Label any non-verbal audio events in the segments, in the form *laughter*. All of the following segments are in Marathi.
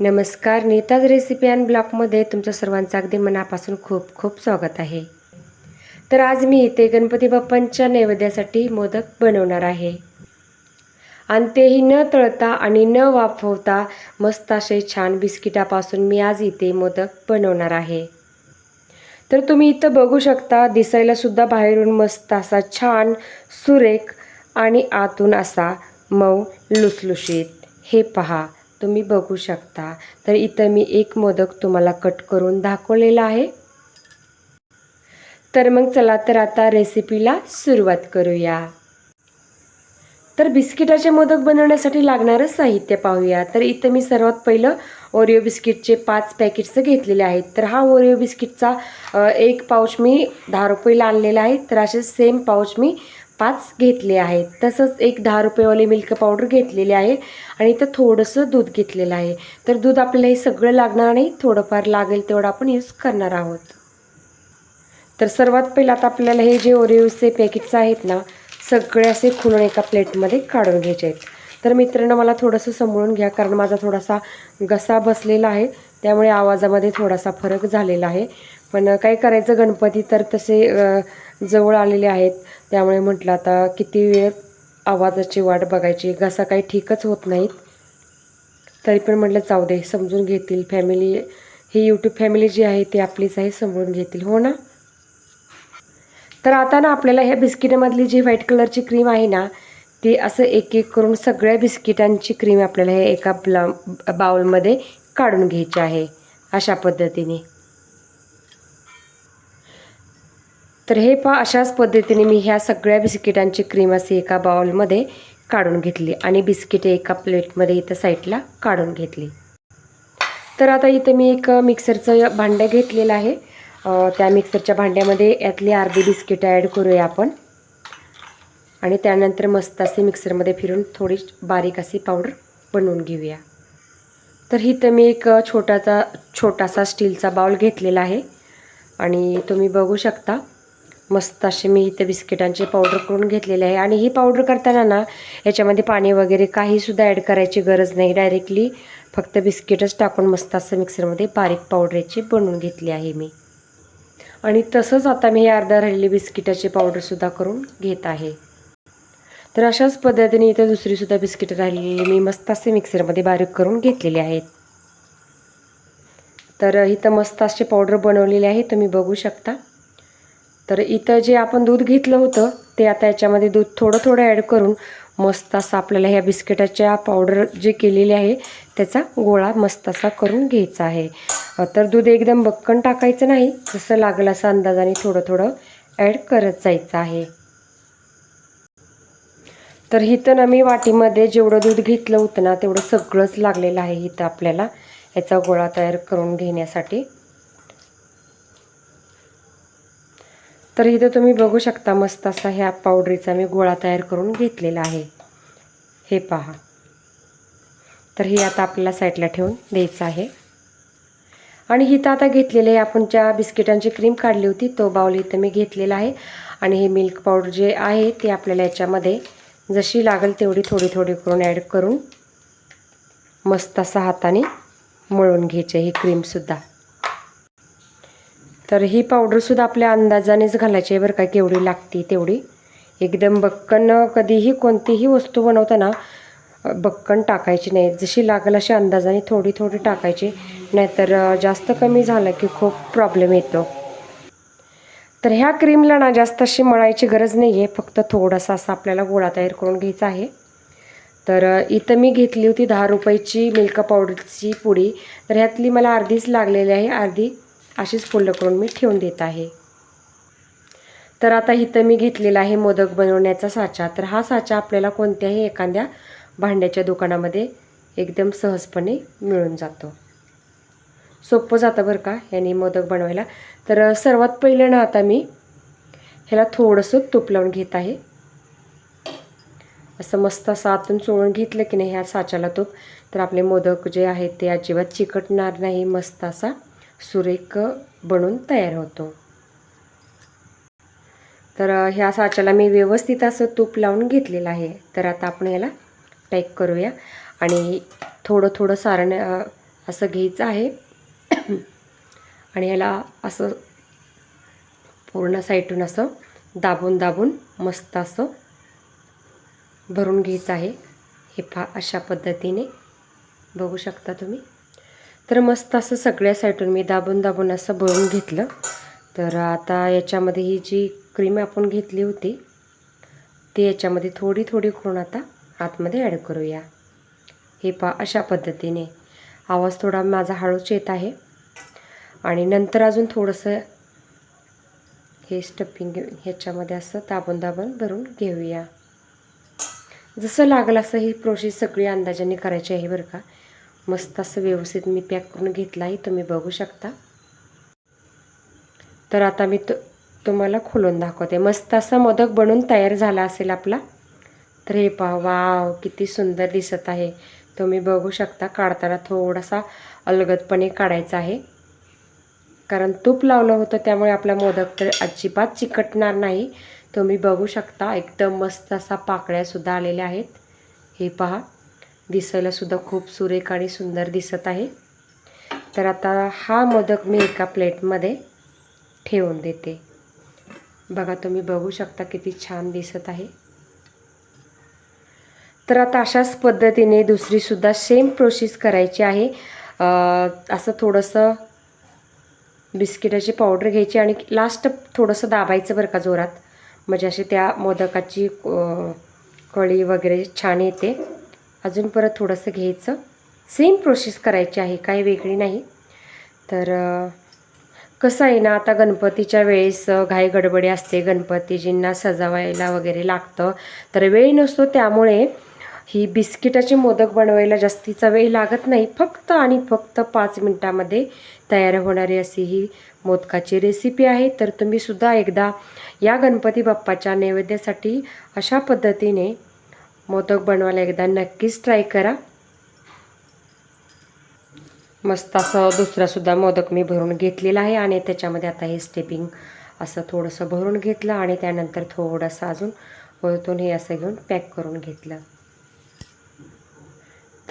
नमस्कार नीताज रेसिपी अँड ब्लॉकमध्ये तुमचं सर्वांचं अगदी मनापासून खूप खूप स्वागत आहे. तर आज मी इथे गणपती बाप्पांच्या नैवेद्यासाठी मोदक बनवणार आहे. आणि तेही न तळता आणि न वाफवता मस्त असे छान बिस्किटापासून मी आज इथे मोदक बनवणार आहे. तर तुम्ही इथं बघू शकता दिसायला सुद्धा बाहेरून मस्त असा छान सुरेख आणि आतून असा मऊ लुसलुशीत. हे पहा तुम्ही बघू शकता. तर इथं मी एक मोदक तुम्हाला कट करून दाखवलेला आहे. तर मग चला तर आता रेसिपीला सुरुवात करूया. तर बिस्किटाचे मोदक बनवण्यासाठी लागणारं साहित्य पाहूया. तर इथं मी सर्वात पहिलं ओरिओ बिस्किटचे पाच पॅकेट्स घेतलेले आहेत. तर हा ओरिओ बिस्किटचा एक पाऊच मी दहा रुपयेला आणलेला आहे. तर असे सेम पाऊच मी पाच घेतले आहेत. तसंच एक दहा रुपयेवाले मिल्क पावडर घेतलेली आहे आणि इथं थोडंसं दूध घेतलेलं आहे. तर दूध आपल्याला हे सगळं लागणार नाही थोडंफार लागेल तेवढं आपण यूज करणार आहोत. तर सर्वात पहिलं आता आपल्याला हे जे ओरिओचे पॅकेट्स आहेत ना सगळे असे खुलून एका प्लेटमध्ये काढून घ्यायचे आहेत. तर मित्रांनो मला थोडंसं समळून घ्या कारण माझा थोडासा घसा बसलेला आहे. त्यामुळे आवाजामध्ये थोडासा फरक झालेला आहे. पण काय करायचं गणपती तर तसे जवळ आलेले आहेत. त्यामुळे म्हटलं आता किती वेळ आवाजाची वाट बघायची. घसा काही ठीकच होत नाहीत. तरी पण म्हटलं जाऊ दे समजून घेतील फॅमिली ही यूट्यूब फॅमिली जी आहे ती आपलीच आहे समजून घेतील. हो ना? तर आता ना आपल्याला ह्या बिस्किटामधली जी व्हाईट कलरची क्रीम आहे ना ती असं एक एक करून सगळ्या बिस्किटांची क्रीम आपल्याला हे एका ब्ला बाउलमध्ये काढून घ्यायची आहे अशा पद्धतीने. तर हे पहा अशाच पद्धतीने मी ह्या सगळ्या बिस्किटांची क्रीम असे एका बाउलमध्ये काढून घेतली आणि बिस्किटे एका प्लेटमध्ये इथं साईडला काढून घेतली. तर आता इथं मी एक मिक्सरचं भांडं घेतलेलं आहे. त्या मिक्सरच्या भांड्यामध्ये यातली अर्धी बिस्किटं ॲड करूया आपण. आणि त्यानंतर मस्त असे मिक्सरमध्ये फिरून थोडी बारीक अशी पावडर बनवून घेऊया. तर इथं मी एक छोटासा छोटासा स्टीलचा बाउल घेतलेला आहे. आणि तुम्ही बघू शकता मस्त असे मी इथं बिस्किटांची पावडर करून घेतलेली आहे. आणि ही पावडर करताना ना याच्यामध्ये पाणी वगैरे काहीसुद्धा ॲड करायची गरज नाही. डायरेक्टली फक्त बिस्किटच टाकून मस्त असं मिक्सरमध्ये बारीक पावडरची बनवून घेतली आहे मी. आणि तसंच आता मी हे अर्धा राहिलेली बिस्किटाची पावडरसुद्धा करून घेत आहे. तर अशाच पद्धतीने इथं दुसरीसुद्धा बिस्किटं राहिलेली मी मस्त असे मिक्सरमध्ये बारीक करून घेतलेले आहेत. तर इथं मस्त असे पावडर बनवलेले आहे तुम्ही बघू शकता. तर इथं जे आपण दूध घेतलं होतं ते आता याच्यामध्ये दूध थोडं थोडं ॲड करून मस्त असं आपल्याला ह्या बिस्किटाच्या पावडर जे केलेली आहे त्याचा गोळा मस्त असा करून घ्यायचा आहे. तर दूध एकदम बक्कन टाकायचं नाही जसं लागलं असं अंदाजाने थोडं थोडं ॲड करत जायचं आहे. तर इथं ना मी वाटीमध्ये जेवढं दूध घेतलं होतं ना तेवढं सगळंच लागलेलं आहे इथं आपल्याला. याचा गोळा तयार करून घेण्यासाठी. तर इथं तुम्ही बघू शकता मस्त असा ह्या पावडरीचा मी गोळा तयार करून घेतलेला आहे. हे पहा. तर हे आता आपल्याला साईडला ठेवून द्यायचं आहे. आणि हिथं आता घेतलेले आहे आपण ज्या बिस्किटांची क्रीम काढली होती तो बाऊल इथं मी घेतलेला आहे. आणि हे मिल्क पावडर जे आहे ते आपल्याला याच्यामध्ये जशी लागेल तेवढी थोडी थोडी करून ॲड करून मस्त असा हाताने मळून घ्यायचे ही क्रीमसुद्धा तर ही पावडरसुद्धा आपल्या अंदाजानेच घालायची आहे बरं का केवढी लागते तेवढी. एकदम बक्कन कधीही कोणतीही वस्तू बनवताना बक्कन टाकायची नाही. जशी लागेल अशी अंदाजाने थोडी थोडी टाकायची. नाहीतर जास्त कमी झालं की खूप प्रॉब्लेम येतो. तर ह्या क्रीमला ना जास्त अशी मळायची गरज नाही आहे फक्त थोडासा असा आपल्याला गोळा तयार करून घ्यायचा आहे. तर इथं मी घेतली होती दहा रुपयाची मिल्क पावडरची पुडी. तर ह्यातली मला अर्धीच लागलेली आहे. अर्धी अशीच फोल्ड करून मी ठेवून देत आहे. तर आता इथं मी घेतलेला आहे मोदक बनवण्याचा साचा. तर हा साचा आपल्याला कोणत्याही एखाद्या भांड्याच्या दुकानामध्ये एकदम सहजपणे मिळून जातो. सोपं जातं बरं का याने मोदक बनवायला. तर सर्वात पहिलं ना आता मी ह्याला थोडंसं तूप लावून घेत आहे. असं मस्त असं आतून चोळून घेतलं की नाही ह्या साच्याला तूप. तर आपले मोदक जे आहेत ते अजिबात चिकटणार नाही. मस्त असा सुरेख बनून तयार होतो. तर ह्या साच्याला मी व्यवस्थित असं तूप लावून घेतलेलं आहे. तर आता आपण याला पॅक करूया. आणि थोडं थोडं सारण असं घ्यायचं आहे. *clears throat* आणि याला असं पूर्ण साईडून असं दाबून दाबून मस्त असं भरून घ्यायचं आहे. हे फा अशा पद्धतीने बघू शकता तुम्ही. तर मस्त असं सगळ्या साईडून मी दाबून दाबून असं भरून घेतलं. तर आता याच्यामध्ये ही जी क्रीम आपण घेतली होती ती याच्यामध्ये थोडी थोडी करून आता आतमध्ये ॲड करूया. हे पा अशा पद्धतीने. आवाज थोडा माझा हळूच येत आहे. आणि नंतर अजून थोडंसं हे स्टफिंग ह्याच्यामध्ये असं दाबून दाबून भरून घेऊया. जसं लागलं असं ही प्रोसेस सगळी अंदाजाने करायची आहे बरं का. मस्त असं व्यवस्थित मी पॅक करून घेतला आहे. तुम्ही बघू शकता. तर आता मी तो तुम्हाला खोलून दाखवते. मस्त असा मोदक बनून तयार झाला असेल आपला. तर हे पहा वाव किती सुंदर दिसत आहे. तुम्ही बघू शकता काढताना थोडासा अलगदपणे काढायचा आहे. कारण तूप लावलं होतं त्यामुळे आपला मोदक तर अजिबात चिकटणार नाही. तुम्ही बघू शकता एकदम मस्त असा पाकळ्यासुद्धा आलेल्या आहेत. हे पहा. दिसायला सुद्धा खूप सुरेख आणि सुंदर दिसत आहे. तर आता हा मोदक मी एका प्लेटमध्ये ठेवून देते. बघा तुम्ही बघू शकता किती छान दिसत आहे. तर आता अशाच पद्धतीने दुसरीसुद्धा सेम प्रोसेस करायची आहे. असं थोडंसं बिस्किटाची पावडर घ्यायची आणि लास्ट थोडंसं दाबायचं बरं का जोरात. म्हणजे अशी त्या मोदकाची कळी वगैरे छान येते. अजून परत थोडंसं घ्यायचं. सेम प्रोसेस करायची आहे काही वेगळी नाही. तर कसं आहे ना आता गणपतीच्या वेळेस घाई गडबडी असते. गणपतीजींना सजावायला वगैरे लागतं. तर वेळ नसतो त्यामुळे ही बिस्किटाचे मोदक बनवायला जास्तीचा वेळ लागत नाही. फक्त आणि फक्त पाच मिनटामध्ये तयार होणारी अशी ही मोदकाची रेसिपी आहे. तर तुम्ही सुद्धा एकदा या गणपती बाप्पाच्या नैवेद्यासाठी अशा पद्धतीने मोदक बनवायला एकदा नक्कीच ट्राय करा. मस्त असं दुसरासुद्धा मोदक मी भरून घेतलेला आहे आणि त्याच्यामध्ये आता हे स्टेपिंग असं थोडंसं भरून घेतलं आणि त्यानंतर थोडंसं अजून वरतून हे असं घेऊन पॅक करून घेतलं.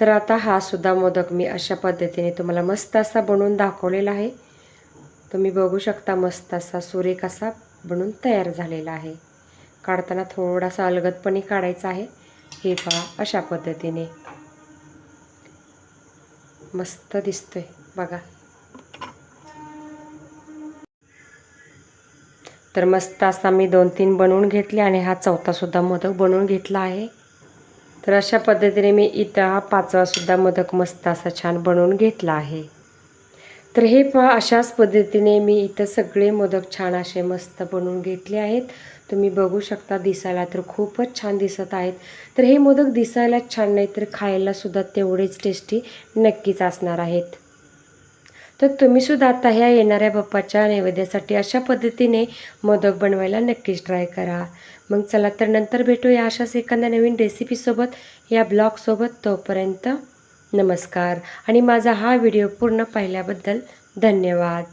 तर आता हा सुद्धा मोदक मी अशा पद्धतीने तुम्हाला मस्त असा बनवून दाखवलेला आहे. तुम्ही बघू शकता मस्त असा सुरेख असा बनून तयार झालेला आहे. काढताना थोडासा अलगदपणे काढायचा आहे. हे पहा अशा पद्धतीने. मस्त दिसतोय बघा. तर मस्त असा मी दोन तीन बनवून घेतले आणि हा चौथासुद्धा मोदक बनवून घेतला आहे. तर अशा पद्धतीने मी इथं हा पाचवासुद्धा मोदक मस्त असा छान बनवून घेतला आहे. तर हे पहा अशाच पद्धतीने मी इथं सगळे मोदक छान असे मस्त बनवून घेतले आहेत. तुम्ही बघू शकता दिसायला तर खूपच छान दिसत आहेत. तर हे मोदक दिसायला छान नाही तर खायलासुद्धा तेवढेच टेस्टी नक्कीच असणार आहेत. तर तुम्हीसुद्धा आता ह्या येणाऱ्या बाप्पाच्या नैवेद्यासाठी अशा पद्धतीने मोदक बनवायला नक्कीच ट्राय करा. मग चला तर नंतर भेटूया अशाच एखाद्या नवीन रेसिपीसोबत या ब्लॉगसोबत तोपर्यंत नमस्कार. आणि माझा हा व्हिडिओ पूर्ण पाहिल्याबद्दल धन्यवाद.